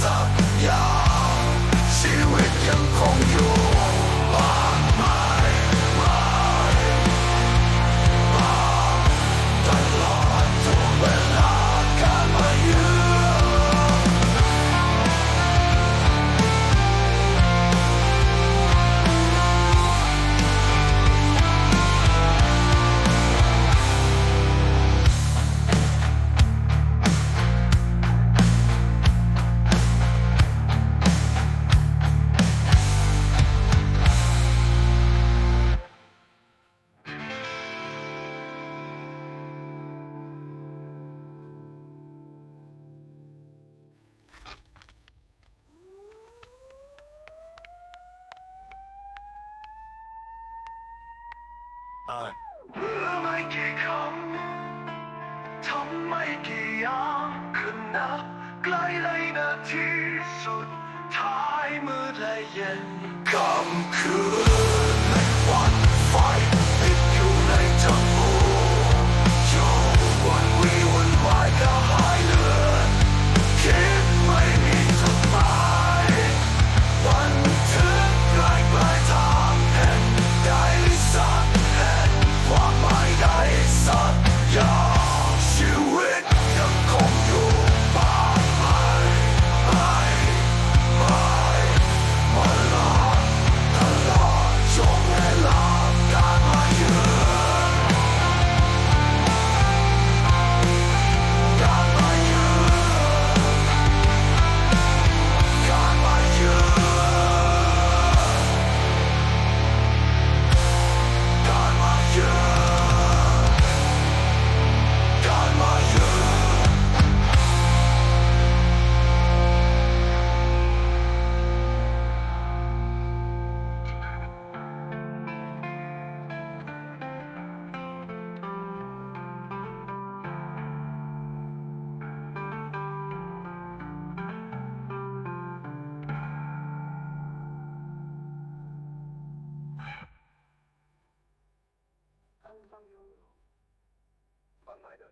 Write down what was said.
สักอย่างชีวิตยังคงอยู่ ตายรู้ไหมกี่คำทำไม่กี่อย่างคือนับใกล้เลยนาทีสุดท้ายมืดและเย็นคำคืนและวันไฟ 上拥有，贩卖的，